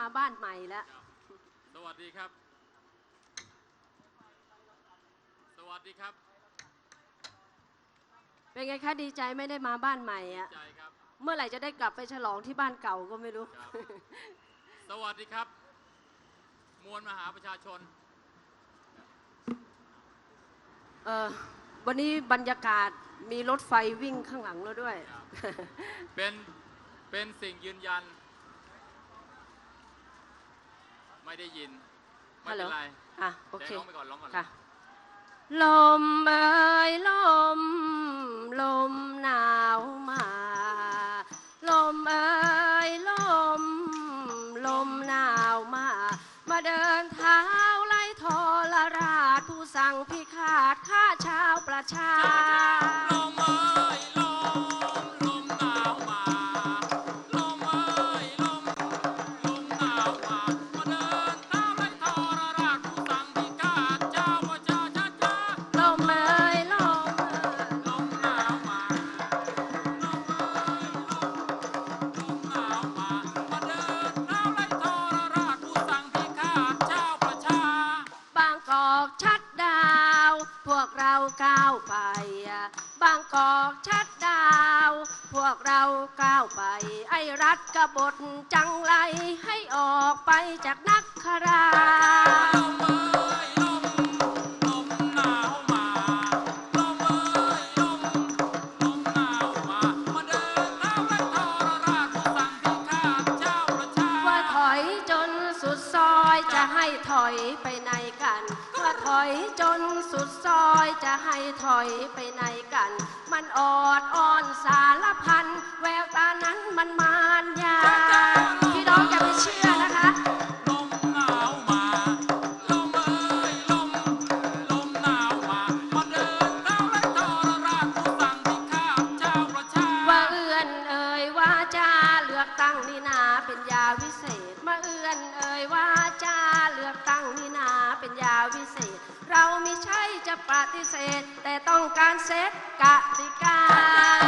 นะคะได้มาบ้านใหม่แล้ว สวัสดีครับ สวัสดีครับ เป็นไงคะดีใจไม่ได้มาบ้านใหม่อะใจครับ เมื่อไหร่จะได้กลับไปฉลองที่บ้านเก่าก็ไม่รู้ ครับ สวัสดีครับ มวลมหาประชาชน เออวันนี้บรรยากาศมีรถไฟวิ่งข้างหลังแล้วด้วย ครับ เป็น เป็นสิ่งยืนยัน ไม่ได้ยิน ไม่เป็นไรอะโอเคดี๋ยวร้องไปก่อนร้องก่อนค่ะลมเอ่ยลม ลมหนาวมา ลมเอ่ยลม ลมหนาวมา มาเดินเท้าไล่ทอละราชผู้สั่งพิฆาตฆ่าชาวประชา พวกเราก้าวไป บางกอกชัดดาว พวกเราก้าวไป ไอ้รัฐกบฏจังไรให้ออกไปจากนักครา ออดอ่อนสารพันแววตานั้นมันมารยาพี่น้องอย่าไปเชื่อนะคะ ลมหนาวมา ลมเอ้ยลม ลมหนาวมามาเดินเท้าไล่ทรราชผู้สั่งพิฆาตเจ้าประชาว่าเอื้อนเอ่ยว่าจาเลือกตั้งนี่นาเป็นยาวิเศษ จะปฏิเสธ แต่ต้องการเซตกติกา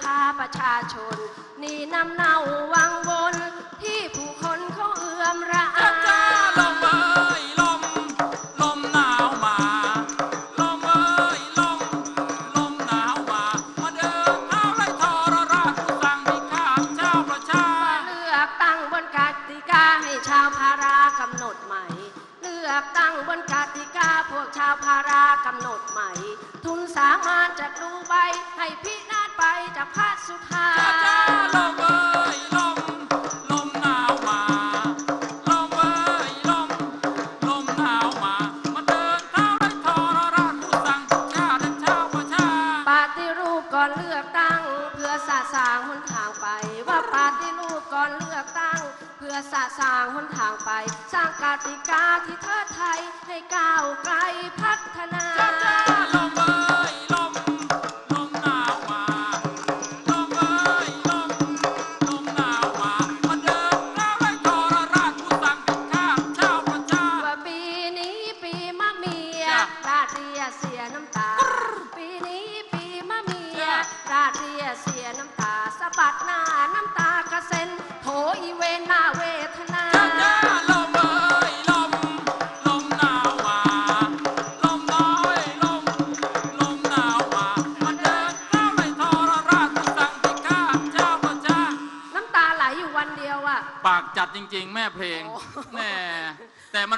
ภาประชาชน นี่นำเนาวังวนที่ผู้คนเขาเอื้อมระอา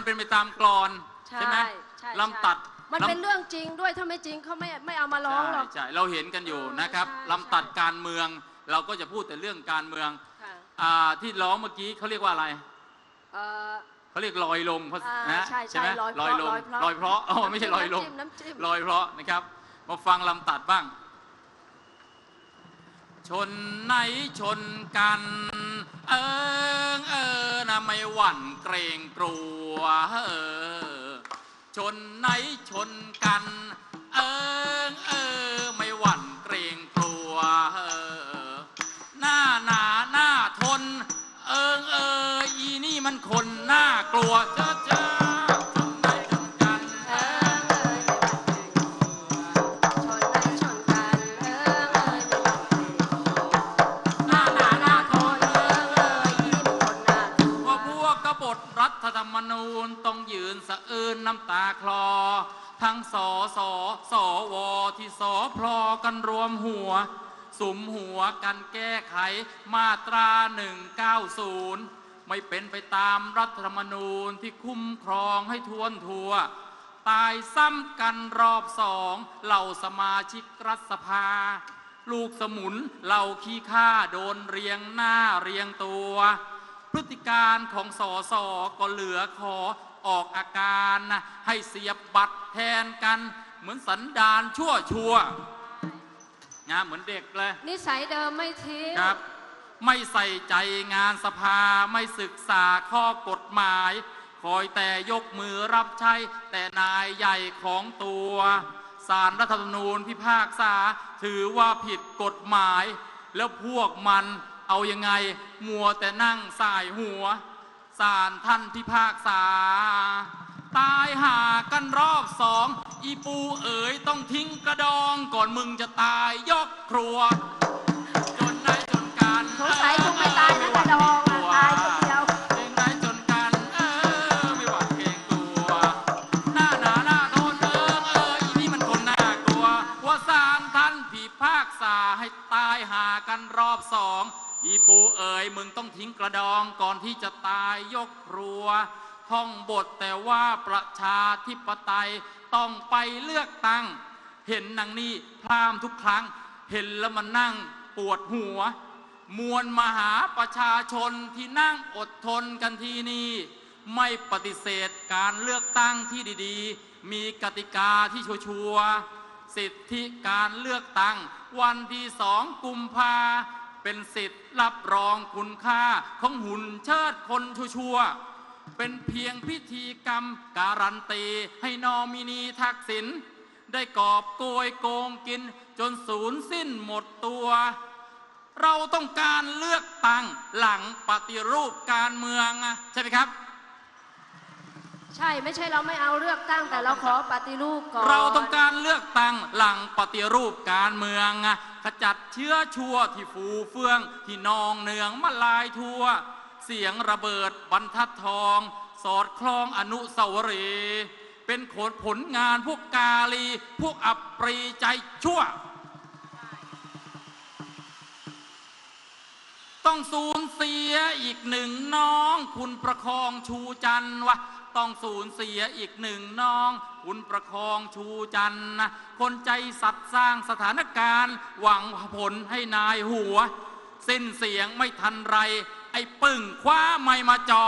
มันเป็นไปตามกรอนใช่ใช่ไหมใช่ลำตัดมันลำเป็นเรื่องจริงด้วยถ้าไม่จริงเขาไม่ไม่เอามาร้องหรอกใช่ใช่เราเห็นกันอยู่เออนะครับใช่ลำตัดการเมือง เราก็จะพูดแต่เรื่องการเมืองค่ะอ่าที่ร้องเมื่อกี้เขาเรียกว่าอะไรเอ่อเขาเรียกลอยลงเพราะอ่านะใช่ใช่ไหมลอยลอยลงเพราะลอยเพราะอ๋อไม่ใช่ลอยลงน้ำจิ้มน้ำจิ้มลอยเพราะนะครับมาฟังลำตัดบ้าง ชนไหนชนกัน เออเออนะไม่หวั่นเกรงกลัวเออชนไหนชนกัน เออเออไม่หวั่นเกรงกลัวเออหน้าหนาหน้าทน เออเอออีนี่มันคนน่ากลัวเยืนสะอื้นน้ำตาคลอ ทั้งสอสอสอวอที่สอพลอกันรวมหัว สุมหัวกันแก้ไขมาตรา 190 ไม่เป็นไปตามรัฐธรรมนูญที่คุ้มครองให้ทวนทัว ตายซ้ำกันรอบสองเหล่าสมาชิกรัฐสภา ลูกสมุนเหล่าขี้ข้าโดนเรียงหน้าเรียงตัวพฤติการของสอสอก็เหลือขอ ออกอาการนะให้เสียบบัตรแทนกัน เหมือนสันดานชั่วชัวนะเหมือนเด็กเลย นิสัยเดิมไม่ทิ้งครับ ไม่ใส่ใจงานสภาไม่ศึกษาข้อกฎหมาย คอยแต่ยกมือรับใช้ แต่นายใหญ่ของตัวสารรัฐธรรมนูญพิพากษาถือว่าผิดกฎหมาย แล้วพวกมันเอายังไง มัวแต่นั่งสายหัวารท่านพิพากษา ตายหากันรอบสอง อีปูเอ๋ยต้องทิ้งกระดองก่อนมึงจะตายยกครัว มึงต้องทิ้งกระดองก่อนที่จะตายยกครัว ท่องบทแต่ว่าประชาธิปไตยต้องไปเลือกตั้ง เห็นนางนี่พรามทุกครั้ง เห็นแล้วมันนั่งปวดหัว มวลมหาประชาชนที่นั่งอดทนกันที่นี่ไม่ปฏิเสธการเลือกตั้งที่ดีๆ มีกติกาที่ชัวร์สิทธิการเลือกตั้ง วันที่สองกุมภา เป็นสิทธิ์รับรองคุณค่าของหุ่นเชิดคนชั่ว เป็นเพียงพิธีกรรมการันตี ให้นอมินีทักษิณได้กอบโกยโกงกินจนสูญสิ้นหมดตัว เราต้องการเลือกตั้งหลังปฏิรูปการเมืองใช่ไหมครับ ใช่ไม่ใช่เราไม่เอาเลือกตั้งแต่เราขอปฏิรูปก่อนเราต้องการเลือกตั้งหลังปฏิรูปการเมืองอะขจัดเชื้อชั่วที่ฟูเฟือง ที่นองเนืองมาลายทั่ว เสียงระเบิดบรรทัดทอง สอดคล้องอนุสาวรีย์เป็นผลผลงานพวกกาลี พวกอับปรีใจชั่ว ต้องสูญเสียอีกหนึ่งน้องคุณประคองชูจันวะ ต้องสูญเสียอีกหนึ่งน้อง คุณประคองชูจันนะคนใจสัตว์สร้างสถานการณ์ หวังผลให้นายหัว สิ้นเสียงไม่ทันไร ไอ้ปึ่งคว้าไม่มาจอ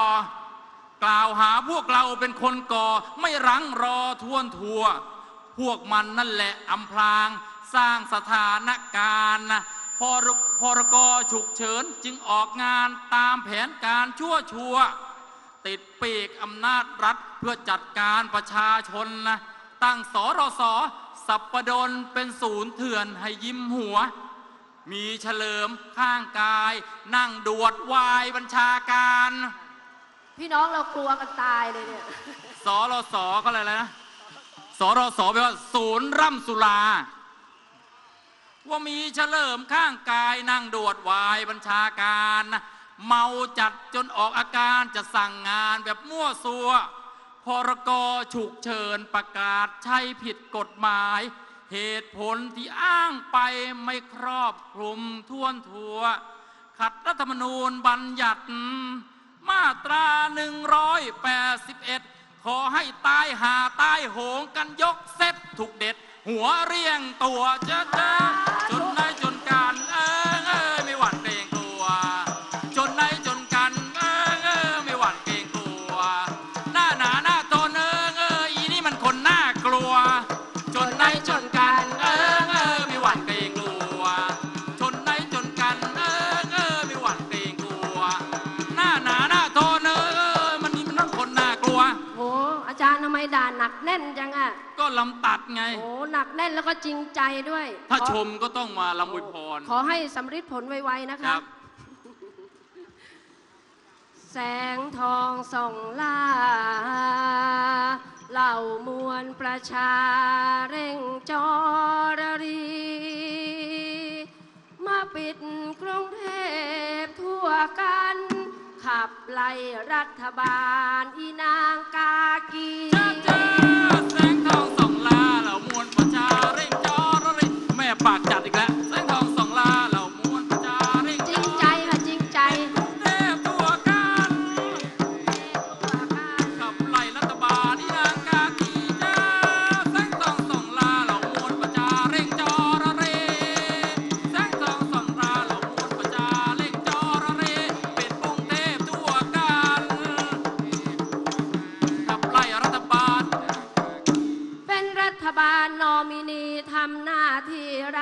กล่าวหาพวกเราเป็นคนก่อ ไม่รั้งรอท่วนทัว พวกมันนั่นแหละอำพราง สร้างสถานการณ์นะพรพรกฉุกเฉินจึงออกงานตามแผนการชั่วชัวๆ ติดปีกอำนาจรัฐเพื่อจัดการประชาชนนะตั้งสรสสัปปดนเป็นศูนย์เถื่อนให้ยิ้มหัว มีเฉลิมข้างกาย นั่งดวดวายบัญชาการ พี่น้องเรากลัวกันตายเลยเนี่ยสรสก็อะไรนะสรสแปลว่าศูนย์ร่ำสุรา ว่ามีเฉลิมข้างกายนั่งโดดวายบัญชาการนะ เมาจัดจนออกอาการจะสั่งงานแบบมั่วซัว พรกฉุกเฉินประกาศใช้ผิดกฎหมาย เหตุผลที่อ้างไปไม่ครอบคลุมท่วนทัวขัดรัฐธรรมนูญบัญญัติ มาตรา 181 ขอให้ตายหาตายโหงกันยกเซตถูกเด็ด หัวเรียงตัวเจ้า ลำตัดไง โอ้หนักแน่นแล้วก็จริงใจด้วย ถ้าขอชมก็ต้องมาลำอวยพร ขอให้สำฤทธิ์ผลไวๆนะคคะ รับ แสงทองส่องล่าเหล่ามวลประชาเร่งจอรรี มาปิดกรุงเทพทั่วกัน ขับไล่รัฐบาลอีนางกากี จ้าจ้า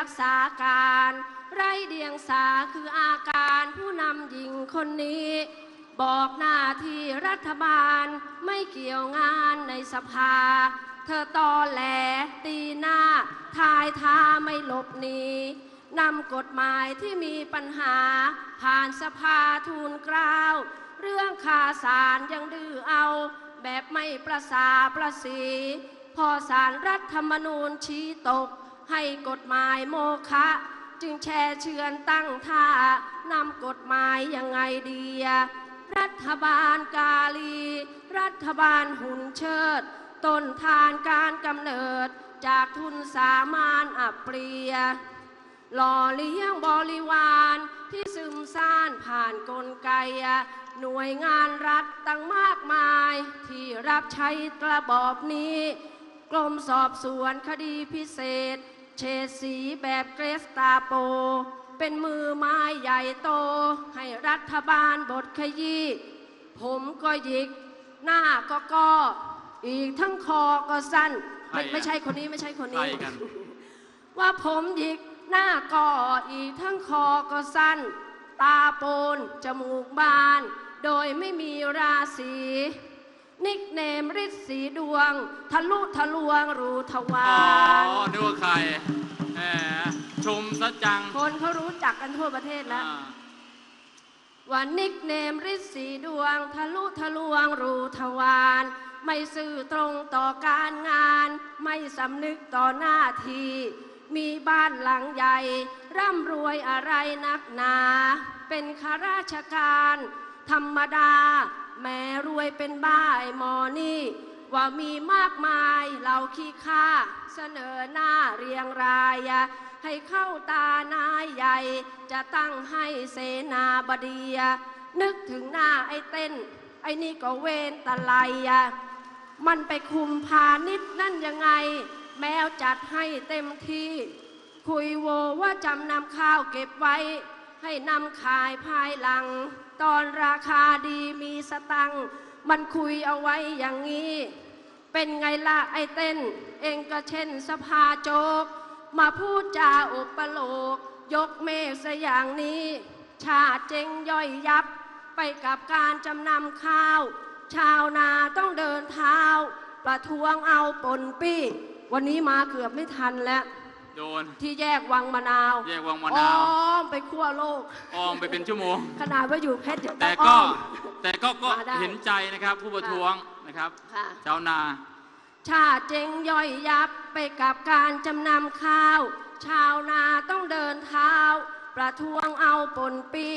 รักษาการ ไรเดียงสาคืออาการผู้นำหญิงคนนี้ บอกหน้าที่รัฐบาลไม่เกี่ยวงานในสภา เธอตอแหลตีหน้า ทายท่าไม่หลบหนีนำกฎหมายที่มีปัญหา ผ่านสภาทูลกล้าว เรื่องคาสารยังดื้อเอา แบบไม่ประสาประสี พอสารรัฐธรรมนูญชี้ตก ให้กฎหมายโมฆะจึงแช่เชือนตั้งท่านำกฎหมายยังไงดีรัฐบาลกาลี รัฐบาลหุ่นเชิด ต้นทานการกำเนิดจากทุนสามานอับเปรีย หล่อเลี้ยงบริวารที่ซึมซ่านผ่านกลไก หน่วยงานรัฐตั้งมากมาย ที่รับใช้กระบอบนี้ กรมสอบสวนคดีพิเศษ เฉดสีแบบเกรสตาโป เป็นมือไม้ใหญ่โต ให้รัฐบาลบทขยี้ผมก็หยิก หน้าก็ก็อีกทั้งคอก็สั้น ไม่ใครอะไม่ใช่คนนี้ไม่ใช่คนใครนี้กัน ว่าผมหยิกหน้าก่ออีกทั้งคอก็สั้น ตาโปน จมูกบาน โดยไม่มีราศี นิกเนมฤทธิ์สีดวง ทะลุทะลวงรูทวาอ๋อรนึกว่าใครแหมชมซะจังคนเขารู้จักกันทั่วประเทศแล้ว อ่าว่านิกเนมฤทธิ์สีดวง ทะลุทะลวงรูทวารไม่ซื่อตรงต่อการงาน ไม่สำนึกต่อหน้าที่ มีบ้านหลังใหญ่ ร่ำรวยอะไรนักหนา เป็นข้าราชการ ธรรมดา แม้รวยเป็นบ้าไอ้หมอนี่ ว่ามีมากมายเราขี้ข้าเสนอหน้าเรียงราย ให้เข้าตานายใหญ่ จะตั้งให้เสนาบดีนึกถึงหน้าไอ้เต้น ไอ้นี่ก็เวนตะไลมันไปคุมพานิดนั่นยังไง แมวจัดให้เต็มที่ คุยโวว่าจำนำข้าวเก็บไว้ ให้นำขายภายหลัง ตอนราคาดีมีสตัง มันคุยเอาไว้อย่างนี้ เป็นไงล่ะไอ้เต้น เองก็เช่นสภาโจก มาพูดจาอุปโลก ยกเมฆซะอย่างนี้ ชาติเจงย่อยยับ ไปกับการจำนำข้าว ชาวนาต้องเดินเท้า ประท้วงเอาปนปี้ วันนี้มาเกือบไม่ทันแล้ว โดน ที่แยกวังมะนาวแยกวังมะนาว อ้อมไปขั้วโลกออมไปเป็นชั่วโมง ขนาดว่าอยู่เพชรยังต้แต่องก็อ้อม แต่ก็ก็มาได้เห็นใจนะครับ ผู้ประท้วงนะครับ ค่ะ ชาวนา ชาติเจ๊งย่อยยับไปกับการจำนำข้าว ชาวนาต้องเดินเท้า ประท้วงเอาปนปี้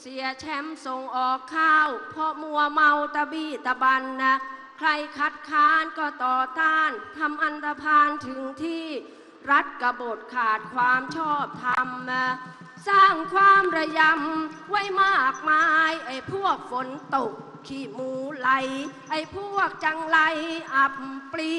เสียแชมป์ส่งออกข้าว เพราะมัวเมาตะบี้ตะบันนะ ใครคัดค้านก็ต่อต้านทำอันธพาลถึงที่ รัฐกบฏขาดความชอบธรรมนะสร้างความระยำไว้มากมาย ไอ้พวกฝนตก ขี้หมูไหล ไอ้พวกจังไรอับปรี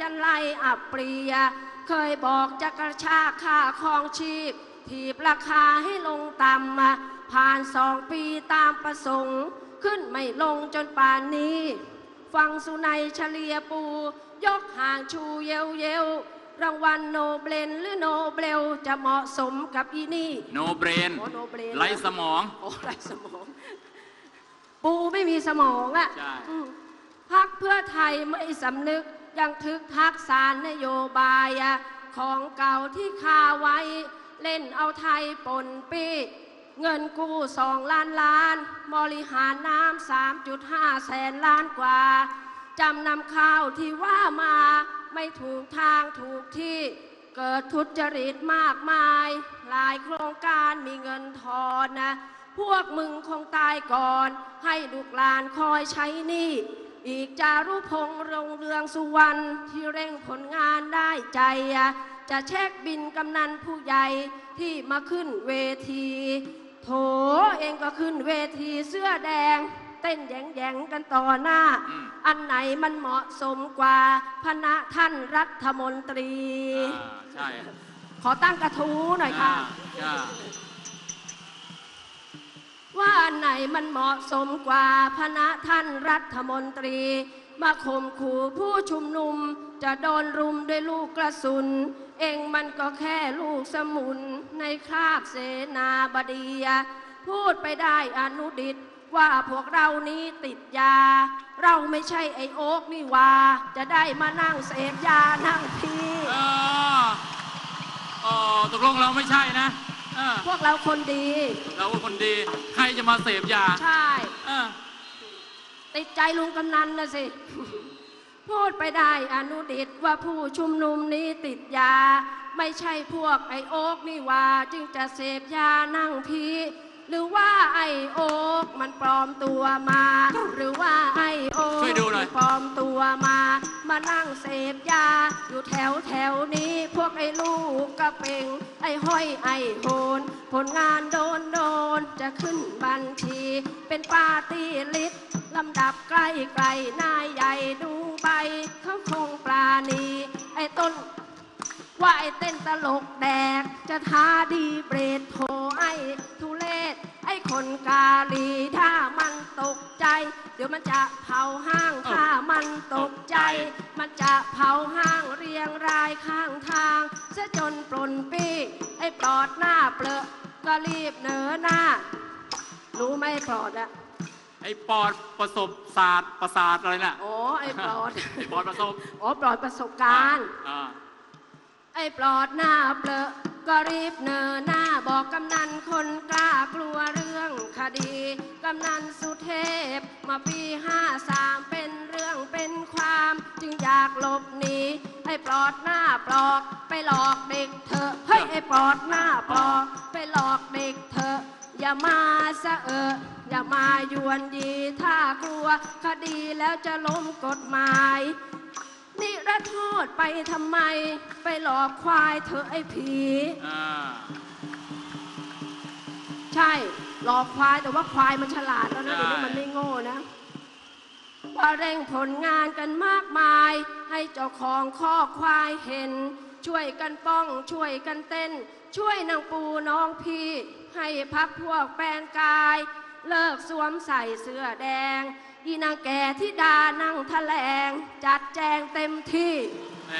จันไรอับปรีย เคยบอกจะกระชากค่าครองชีพ ถีบราคาให้ลงต่ำมาผ่านสองปีตามประสงค์ ขึ้นไม่ลงจนป่านนี้ ฟังสุนัยเฉลียปู ยกห่างชูเยวเยวรางวัลโนเบลนหรือโนเบลจะเหมาะสมกับอีนี่โนเบรนโอ้โนเบลนไร้สมองโอ้ไรสมอง ปูไม่มีสมองอะใช่อืมพักเพื่อไทยไม่สำนึก ยังทึกทักสารนโยบายของเก่าที่คาไว้ เล่นเอาไทยปนปีเงินกู้สองล้านล้าน บริหารน้ำสามจุดห้าแสนล้านกว่า จำนำข้าวที่ว่ามาไม่ถูกทางถูกที่เกิดทุจริตมากมาย หลายโครงการมีเงินทอนนะ พวกมึงคงตายก่อน ให้ลูกหลานคอยใช้หนี้ อีกจารุพงษ์รงเรืองสุวรรณที่เร่งผลงานได้ใจอะจะเช็คบินกำนันผู้ใหญ่ที่มาขึ้นเวที โถเองก็ขึ้นเวทีเสื้อแดง เต้นแยงๆกันต่อหน้าอืมอันไหนมันเหมาะสมกว่าพนะท่านรัฐมนตรีอ่าใช่ ขอตั้งกระทู้หน่อยค่ะอ่า ว่าอันไหนมันเหมาะสมกว่าพนะท่านรัฐมนตรี มาข่มขู่ผู้ชุมนุม จะโดนรุมด้วยลูกกระสุน เองมันก็แค่ลูกสมุนในคราบเสนาบดีพูดไปได้อนุดิตว่าพวกเรานี้ติดยา เราไม่ใช่ไอโอ๊กนี่ว่า จะได้มานั่งเสพยานั่งพีออเออตกลงเราไม่ใช่นะ เออ พวกเราคนดี เราเป็นคนดีใครจะมาเสพยาใช่ เออติดใจลุงกำนันนะสิ พูดไปได้อนุดิตว่าผู้ชุมนุมนี้ติดยา ไม่ใช่พวกไอโอ๊กนี่ว่า จึงจะเสพยานั่งพี หรือว่าไอโอ๊กมันปลอมตัวมา หรือว่าไอโอ๊กช่วยดูหน่อย มันปลอมตัวมา มานั่งเสพยา อยู่แถวแถวนี้ พวกไอ้ลูกกระเป็งไอ้ห้อยไอ้โหนผลงานโดนโดนจะขึ้นบัญชี เป็นปาร์ตี้ลิสต์ลำดับใกล้ไกลนายใหญ่ดูใบเขาคงปลาณีไอ้ต้น ว่าไอ้เต้นตลกแดกจะท้าดีเบรดโถไอ้ทุเลศไอ้คนกาลีถ้ามันตกใจ เดี๋ยวมันจะเผาห้างถ้ามันตกใจ มันจะเผาห้างเรียงรายข้างทางซะจนปลนปีไอ้ปลอดหน้าเปลอะก็รีบเหนอหน้ารู้ไหมไอ้ปลอดอะไอ้ปอดประสบศาสตร์ประสาทอะไรน่ะอ๋อไอ้ปลอดไอ้ปอดประสบอ๋อปลอดประสบการณ์ อ่า ไอ้ปลอดหน้าเปลอะ ก็รีบเนอหน้าบอกกำนันคนกล้ากลัวเรื่องคดี กำนันสุเทพมาปีห้าสามเป็นเรื่องเป็นความ จึงอยากหลบหนีไอ้ปลอดหน้าปลอก ไปหลอกเด็กเถอะเฮ้ยไอ้ปลอดหน้าปลอก ไปหลอกเด็กเถอะอย่ามาสะเอออย่ามายวนยีถ้ากลัว คดีแล้วจะล้มกฎหมาย นิรโทษไปทำไม ไปหลอกควายเธอไอ้ผี อ่าใช่ หลอกควายแต่ว่าควายมันฉลาดแล้วนะใช่เดี๋ยวนี้มันไม่โง่นะว่าเร่งผลงานกันมากมาย ให้เจ้าของข้อควายเห็น ช่วยกันป้องช่วยกันเต้น ช่วยนางปูน้องพี่ ให้พักพวกแปลงกาย เลิกสวมใส่เสื้อแดง อีนางแก่ที่ดานั่งแถลง จัดแจงเต็มที่แหม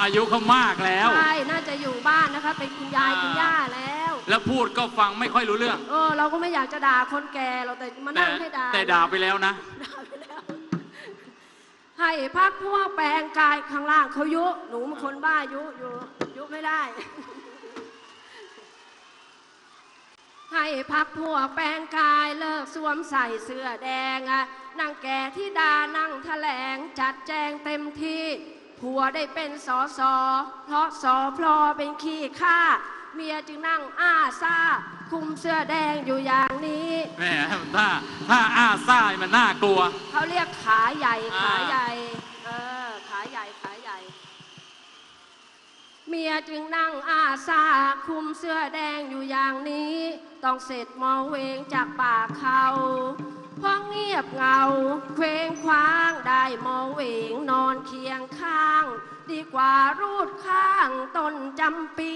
อายุเขามากแล้ว ใช่น่าจะอยู่บ้านนะคะ เป็นคุณยายอ่า คุณย่าแล้ว แล้วพูดก็ฟังไม่ค่อยรู้เรื่อง เออ เราก็ไม่อยากจะด่าคนแก่เราแต่มาแต่นั่งให้ด่าแต่ด่าไปแล้วนะ ด่าไปแล้ว ให้พักพวกแปลงกายข้างล่างเขายุ หนูมันคนบ้ายุอยู่ยุไม่ได้ ให้พักพวกแปลงกายเลิกสวมใส่เสื้อแดงอะนางแก่ที่ดานั่งแถลงจัดแจงเต็มที่ผัวได้เป็นสอสอเพราะสอพลอเป็นขี้ข้าเมียจึงนั่งอ้าซาคุมเสื้อแดงอยู่อย่างนี้แหมถ้าถ้าอ้าซ่ายมันน่ากลัว เขาเรียกขาใหญ่อ่าขาใหญ่ เออ ขาใหญ่ ขาใหญ่ เมียจึงนั่งอาซาคุมเสื้อแดงอยู่อย่างนี้ ต้องเสร็จมอเวงจากปากเขาเพราะเงียบเงาเคว้งคว้างได้มอเวงนอนเคียงข้าง ดีกว่ารูดข้างต้นจำปี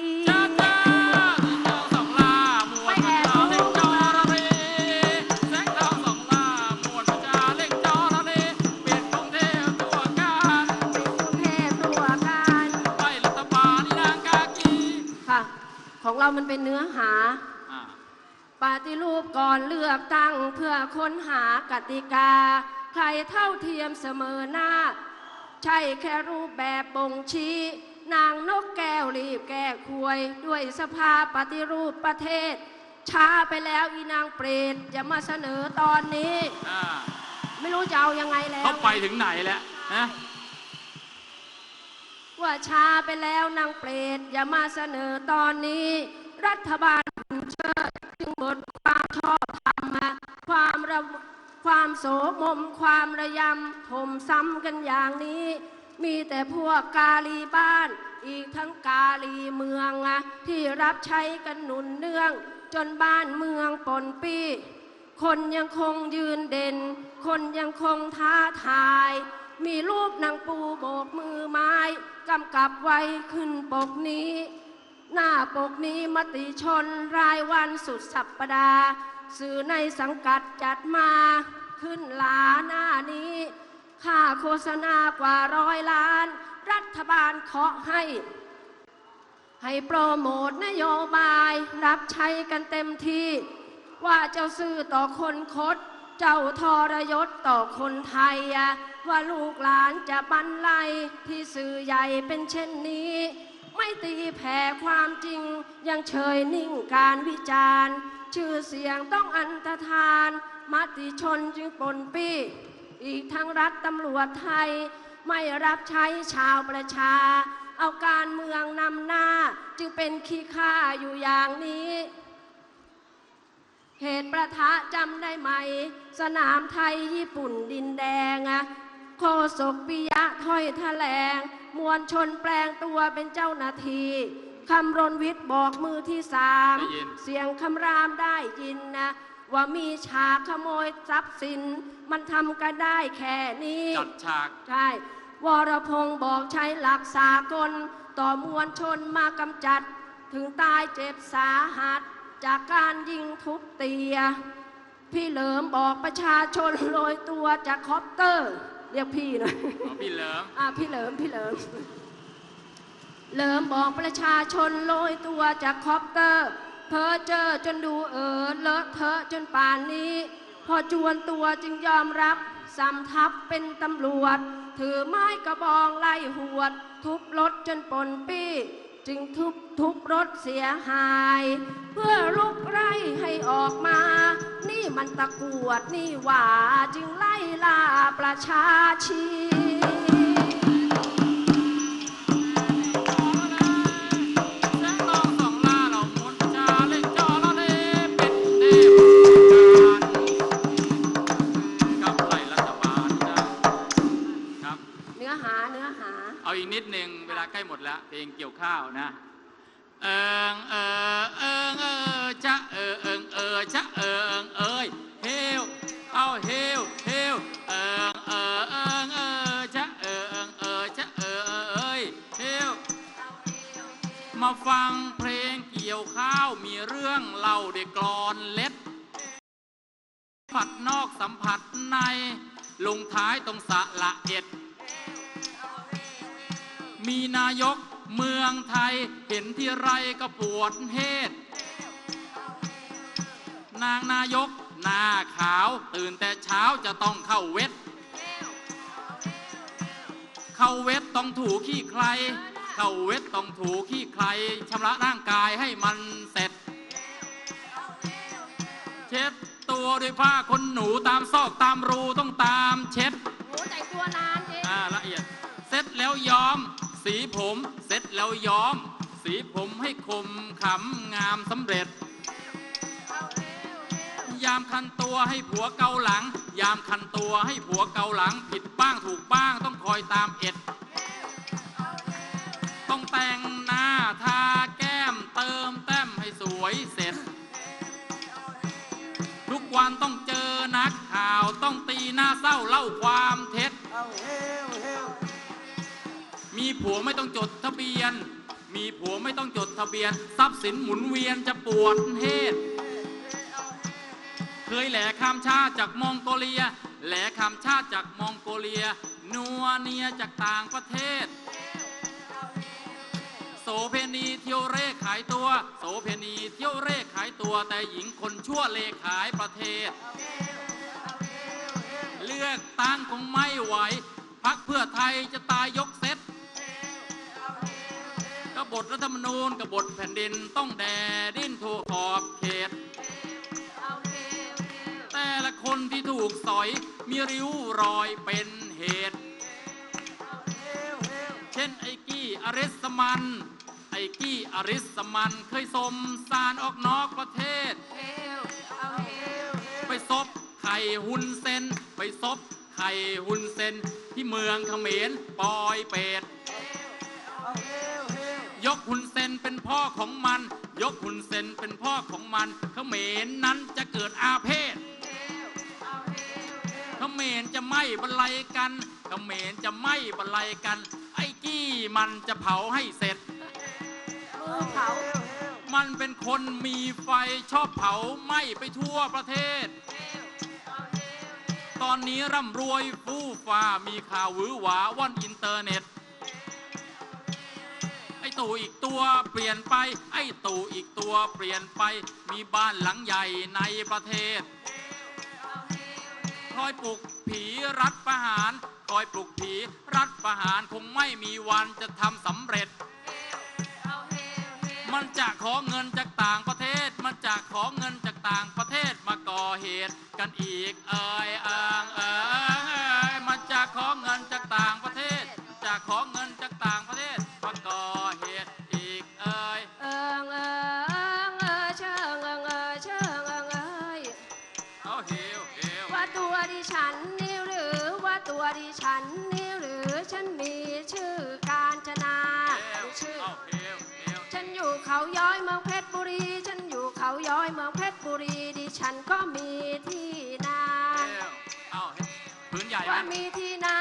เป็นเนื้อหาอ่าปฏิรูปก่อนเลือกตั้งเพื่อค้นหากติกา ใครเท่าเทียมเสมอหน้า ใช่แค่รูปแบบบ่งชี้ นางนกแก้วรีบแก้ควย ด้วยสภาปฏิรูปประเทศ ช้าไปแล้วอีนางเปรตอย่ามาเสนอตอนนี้อ่าไม่รู้จะเอายังไงแล้วเขาไปถึงไหนแล้วนะว่าช้าไปแล้วนางเปรตอย่ามาเสนอตอนนี้ รัฐบาลเชิดจึงหมดความชอบธรรมความระความโสมม ความระยำถมซ้ำกันอย่างนี้ มีแต่พวกกาลีบ้าน อีกทั้งกาลีเมืองอะที่รับใช้กันหนุนเนื่อง จนบ้านเมืองปนปี้ คนยังคงยืนเด่น คนยังคงท้าทาย มีรูปนางปูโบกมือไม้ กำกับไว้ขึ้นปกนี้ หน้าปกนี้มติชนรายวันสุดสัปปดาห์สื่อในสังกัดจัดมาขึ้นหลาหน้านี้ ค่าโฆษณากว่าร้อยล้าน รัฐบาลเคาะให้ ให้โปรโมทนโยบายรับใช้กันเต็มที่ ว่าเจ้าซื่อต่อคนคด เจ้าทรยศต่อคนไทยอะว่าลูกหลานจะบันไลที่สื่อใหญ่เป็นเช่นนี้ ไม่ตีแผ่ความจริง ยังเฉยนิ่งการวิจารณ์ ชื่อเสียงต้องอันตรธานมติชนจึงปนปี้ อีกทั้งรัฐตำรวจไทย ไม่รับใช้ชาวประชา เอาการเมืองนำหน้า จึงเป็นขี้ข้าอยู่อย่างนี้เหตุประทะจำได้ไหม สนามไทยญี่ปุ่นดินแดง โคศกปิยะถ้อยแถลง มวลชนแปลงตัวเป็นเจ้าหน้าที่คำรณวิทย์บอกมือที่สามได้ยินเสียงคำรามได้ยินนะ ว่ามีฉากขโมยทรัพย์สิน มันทำกันได้แค่นี้ จัดฉากใช่วรพงศ์บอกใช้หลักสากล ต่อมวลชนมากำจัด ถึงตายเจ็บสาหัส จากการยิงทุบเตีย พี่เหลิมบอกประชาชนโรยตัวจากคอปเตอร์ เรียกพี่หน่อยอ๋อพี่เหลิมอะพี่เหลิมพี่เหลิมเหลิมบอกประชาชนโรยตัวจากคอปเตอร์ เพอเจอจนดูเออเลอะเทอะจนป่านนี้ พอจวนตัวจึงยอมรับสำทับเป็นตำรวจ ถือไม้กระบองไล่หวด ทุบรถจนปนปี้ จึงทุบทุบรถเสียหาย เพื่อลุกไล่ให้ออกมา นี่มันตะกรวดนี่หว่าจึงไล่ล่าประชาชีแสงทองส่องล่าเรามนต์จาเล่นจอละเลเป็นเทพการกับไล่รัฐบาลนะครับเนื้อหาเนื้อหา เอาอีกนิดหนึ่งเวลาใกล้หมดแล้วเพลงเกี่ยวข้าวนะ เอิงเออเอิงเออจะเออเอิงเออจะเออเอิงเอ้ยเฮวเอาเฮวเฮวเอิงเออเอิงเออจะเออเอิงเออจะเออเอ้ยเฮวมาฟังเพลงเกี่ยวข้าวมีเรื่องเล่าเด็กกรอนเล็ด ก็ปวดเหตุนางนายกหน้าขาวตื่นแต่เช้าจะต้องเข้าเวทเข้าเวทต้องถูขี้ใคร เข้าเวทต้องถูขี้ใครชำระร่างกายให้มันเสร็จ เช็ดตัวด้วยผ้าขนหนูตามซอกตามรูต้องตามเช็ดโอ้แต่งตัวนานเองอ่าละเอียด เสร็จแล้วย้อม สีผม เสร็จแล้วย้อม สีผมให้คมขำงามสำเร็จ ยามคันตัวให้ผัวเกาหลัง ยามคันตัวให้ผัวเกาหลัง ผิดบ้างถูกบ้างต้องคอยตามเอ็ด ต้องแต่งหน้าทาแก้มเติมแต้มให้สวยเสร็จ ทุกวันต้องเจอนักข่าวต้องตีหน้าเศร้าเล่าความเท็จ มีผัวไม่ต้องจดทะเบียน มีผัวไม่ต้องจดทะเบียน ทรัพย์สินหมุนเวียนจะปวดเหตุเคยแหลคำชาติจากมองโกเลีย แหลคำชาติจากมองโกเลีย นัวเนียจากต่างประเทศ โสเพณีเที่ยวเร่ขายตัว โสเพณีเที่ยวเร่ขายตัว แต่หญิงคนชั่วเลขายประเทศ เลือกตั้งคงไม่ไหวพักเพื่อไทยจะตายยก กบฏรัฐธรรมนูญกบฏแผ่นดินต้องแดดิ้นถูกขอบเขต แต่ละคนที่ถูกสอยมีริ้วรอยเป็นเหตุ เช่นไอ้กี้อริสมัน ไอ้กี้อริสมันเคยสมสารออกนอกประเทศ ไปซบไข่หุนเซนไปซบไข่หุนเซนที่เมืองเขมรปอยเป็ด ยกหุนเซนเป็นพ่อของมัน ยกหุนเซนเป็นพ่อของมันเขมรนั้นจะเกิดอาเพศเขมรจะไม่บรรลัยกันเขมรจะไม่บรรลัยกัน ไอ้กี้มันจะเผาให้เสร็จมือเผา มันเป็นคนมีไฟชอบเผาไหม้ไปทั่วประเทศ ตอนนี้ร่ำรวยฟู่ฟ้ามีข่าวหวือหวาว่อนอินเทอร์เน็ต ตู่อีกตัวเปลี่ยนไป ไอ้ตู่อีกตัวเปลี่ยนไป มีบ้านหลังใหญ่ในประเทศ คอยปลุกผีรัฐประหาร คอยปลุกผีรัฐประหารคงไม่มีวันจะทำสำเร็จ มันจะขอเงินจากต่างประเทศ มันจะขอเงินจากต่างประเทศมาก่อเหตุกันอีกเอ่ยเอิงเอ่ยมันจะขอเงินจากต่างประเทศ จะขอเงินจากต่าง นอยู่เขาย้อยเมืองเพชรบุรี ฉันอยู่เขาย้อยเมืองเพชรบุรี ดิฉันก็มีที่นาเฮวเอาเฮวพื้นใหญ่ไหม ว่ามีที่นา